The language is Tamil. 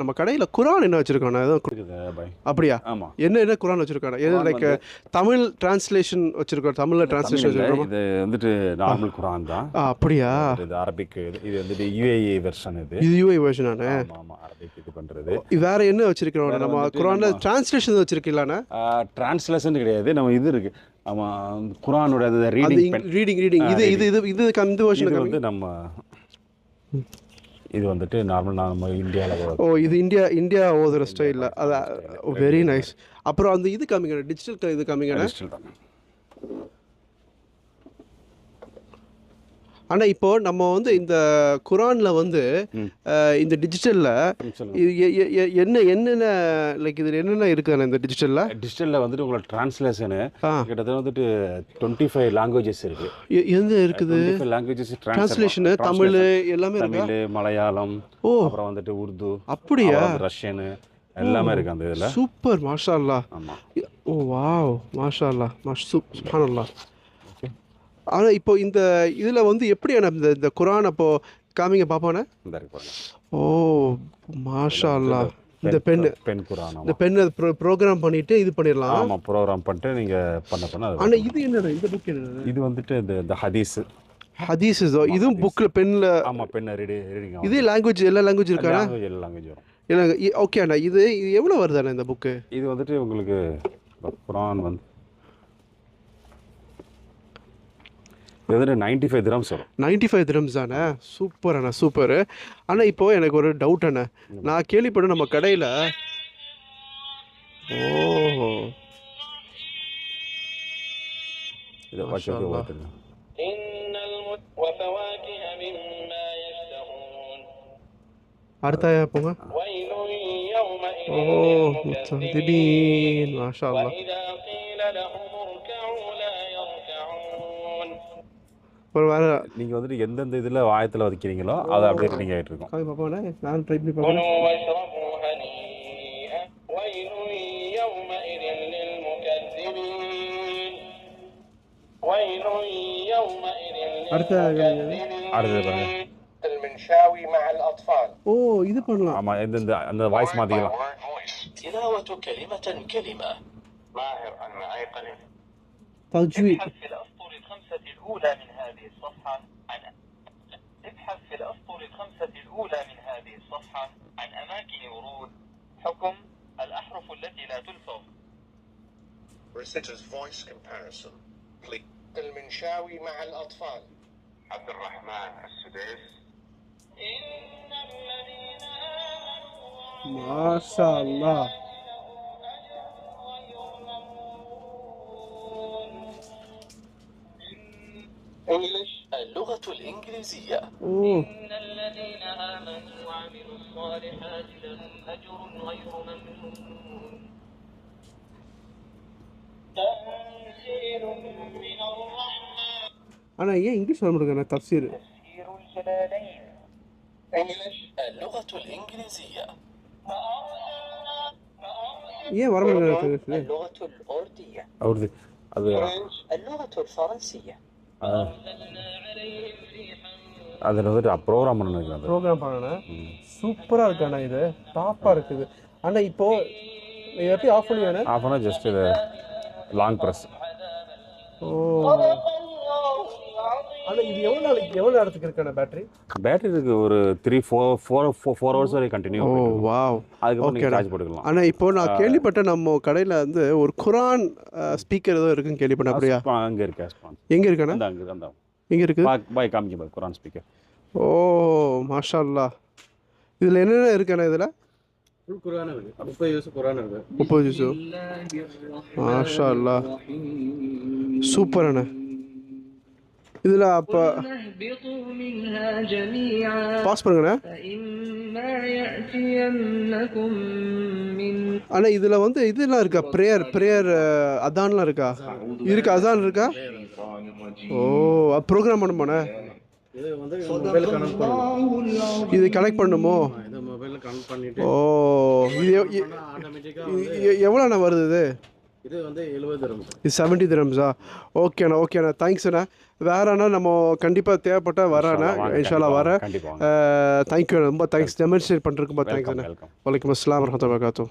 நம்ம கடையில் குரான் என்ன பாய். அப்படியா? ஆமாம் என்ன என்ன குரான் வச்சுருக்காங்க எது லைக் தமிழ் டிரான்ஸ்லேஷன் வச்சுருக்கோம் தமிழில் டிரான்ஸ்லேஷன் வச்சுருக்கோம் இது வந்துட்டு நார்மல் குரான் தான். அப்படியா? இது அரபிக் இது வந்துட்டு யுஏஇ வெர்ஷன் இது. இது யூஐ வெர்ஷனாண்ணே ஆமாம் ஆமாம் அரபிக் இது பண்ணுறது வேற என்ன வச்சிருக்கிறோம்? நம்ம குரான்ல டிரான்ஸ்லேஷன் வச்சிருக்கீங்களாண்ணே? டிரான்ஸ்லேஷன் கிடையாது. நம்ம இது இருக்கு. ஆமாம் குரானோட ரீடிங் ரீடிங் ரீடிங் இது இது இது இது வருஷன் வந்து நம்ம இது வந்துட்டு நார்மல் நம்ம இந்தியாவில் ஓ இது இந்தியா இந்தியா ஓதுற ஸ்டைலில் அது வெரி நைஸ் அப்புறம் அந்த இது காமிங்க டிஜிட்டல் இது காமிங்கண்ணே ஆனால் இப்போ நம்ம வந்து இந்த குரானில் வந்து இந்த டிஜிட்டலில் இது என்ன என்னென்ன லைக் இதில் என்னென்ன இருக்குண்ணே இந்த டிஜிட்டலில் டிஜிட்டலில் வந்துட்டு உங்களோட டிரான்ஸ்லேஷனு கிட்டத்தட்ட வந்துட்டு டுவெண்ட்டி ஃபைவ் லாங்குவேஜஸ் இருக்கு. எ- எந்த இருக்குது? லாங்குவேஜஸ் டிரான்ஸ்லேஷனு தமிழ் எல்லாமே தமிழ் மலையாளம் ஓ. அப்புறம் வந்துட்டு உருது அப்படியா? ரஷ்யனு எல்லாமே இருக்கு அந்த இதில். சூப்பர் மாஷா அல்லா ஆமாம் ஓ வாவ் மாஷா அல்லா மாஷ் சுப்ஹானல்லா ஆனால் இப்போ இந்த இதில் வந்து எப்படியான இந்த இந்த குரான் அப்போ காமிங்க இருக்கு பாருங்க. ஓ மாஷா அல்லா இந்த பெண். பெண் குரான் இந்த பெண்ணை ப்ரோ ப்ரோக்ராம் பண்ணிட்டு இது பண்ணிடலாம். ஆமாம் ப்ரோக்ராம் பண்ணிட்டு நீங்கள் பண்ண பண்ண ஆனால் இது என்னது? இந்த புக் என்னது? இது வந்துட்டு இந்த இந்த ஹதீஸ். ஹதீஸ் இதோ இதுவும் புக்கில் பெண்ணில் ஆமாம் பெண் ரீடி ரீடிங் இதே லாங்குவேஜ் எல்லா லாங்குவேஜ் லாங்குவேஜ் எல்லா லாங்குவேஜ் வரும். எனக்கு ஓகே அண்ணா இது இது எவ்வளோ வருதாண்ணா இந்த புக்கு இது வந்துட்டு உங்களுக்கு குரான் வந்து இது நைன்ட்டி ஃபைவ் திரம்ஸ் வரும். நைன்ட்டி ஃபைவ் திரம்ஸ் தானே? சூப்பர் அண்ணா சூப்பர் ஆனால் இப்போது எனக்கு ஒரு டவுட் அண்ணே. நான் கேள்விப்படும் நம்ம கடையில் ஓஹோ இதை அடுத்த போங்க. ஓ மாஷா அல்லா ஒரு வேற நீங்கள் வந்துட்டு எந்தெந்த இதில் ஆயத்தில் வைக்கிறீங்களோ அதை அப்படியே ரீடிங் ஆகிட்டு இருக்கும் காமி பார்ப்போண்ணே நான் ட்ரை பண்ணி பார்ப்பேன் كلوا واشربوا هنيئا ويل يومئذ للمكذبين ويل يومئذ அடுத்த அடுத்தது பாருங்க للمكذبين المنشاوي مع الأطفال ஓ இது பண்ணலாம் ஆமாம் இந்த இந்த அந்த வாய்ஸ் மாற்றிக்கலாம் تلاوة كلمة كلمة ماهر أنا أي قليل الخمسة الأولى من هذه الصفحة. عن ابحث في الأسطر الخمسة الأولى من هذه الصفحة. عن أماكن ورود. حكم الأحرف التي لا تلفظ. Voice comparison. Please. المنشاوي مع الأطفال. عبد الرحمن السديس. إن الذين آمنوا ما شاء الله. English اللغة الإنجليزية ஓ إن الذين آمنوا وعملوا الصالحات لهم أجر غير ممنون تنزيل من الرحمن ஆனால் ஏன் இங்கிலீஷ் வர முடியுங்க தப்சீர் تفسير الجلالين English اللغة الإنجليزية ஏன் வர முடியுங்க اللغة الأردية அவருது அது French اللغة الفرنسية أرسلنا عليهم ريحا அதில் வந்துட்டு ப்ரோக்ராம் பண்ண அது. ப்ரோக்ராம் பண்ணேன் சூப்பராக இருக்கு அண்ணா இது. டாப்பாக இருக்குது. ஆனால் இப்போ எப்படி ஆஃப் பண்ணுவேண்ணே ஆஃப் ஆனால் ஜஸ்ட் இது லாங் ப்ரெஸ் ஓ. ஆனால் இது எவ்வளோ நாளைக்கு எவ்வளோ நேரத்துக்கு இருக்காண்ணா பேட்டரி பேட்டரி இருக்கு ஒரு three four four four hours வரை கண்டினியூ ஓ நீங்கள் ஓகேடா. சார்ஜ் போட்டுக்கலாம். ஆனால் இப்போ நான் கேள்விப்பட்டேன் நம்ம கடையில் வந்து ஒரு குரான் ஸ்பீக்கர் ஏதோ இருக்குன்னு கேள்விப்பட்டேன் அப்படியா? அங்கே இருக்கு ஸ்பான்ஸ் எங்கே இருக்குண்ணா அந்த அங்கே அந்த எங்கே இருக்குது பாய் காமிக்க பாய் குரான் ஸ்பீக்கர் ஓ மாஷா அல்லா இதில் என்னென்ன இருக்குண்ணா இதில்? குரான் இருக்கு. முப்பது யூஸ் குரான் இருக்கு. முப்பது ஜூஸு மாஷா அல்லா சூப்பர் அண்ணா. இதில் அப்போ பாஸ் பண்ணுங்கண்ணே. ஆனால் இதில் வந்து இதெல்லாம் இருக்கா? ப்ரேயர் ப்ரேயர் அதான்லாம் இருக்கா? இருக்கா? அதான் இருக்கா? ஓ ப்ரோக்ராம் பண்ணுமாண்ணே? இது கனெக்ட் பண்ணுமோ? ஓ இது எவ்வளோண்ணா வருது இது? இது வந்து எழுபது ரூபாய். இது செவன்ட்டி திரம்ஸா ஓகேண்ணா ஓகேண்ணா தேங்க்ஸ்ண்ணா வேறண்ணா நம்ம கண்டிப்பாக தேவைப்பட்டால் வரேண்ணா இன்ஷால்லா வரேன் கண்டிப்பா வாங்க. தேங்க்யூ ரொம்ப தேங்க்ஸ் டெமான்ஸ்ட்ரேட் பண்ணுறதுக்கு ரொம்ப தேங்க்ஸ் அண்ணா. வலைக்கம் அஸ்லாம் வரமத்துல வரகாத்தூ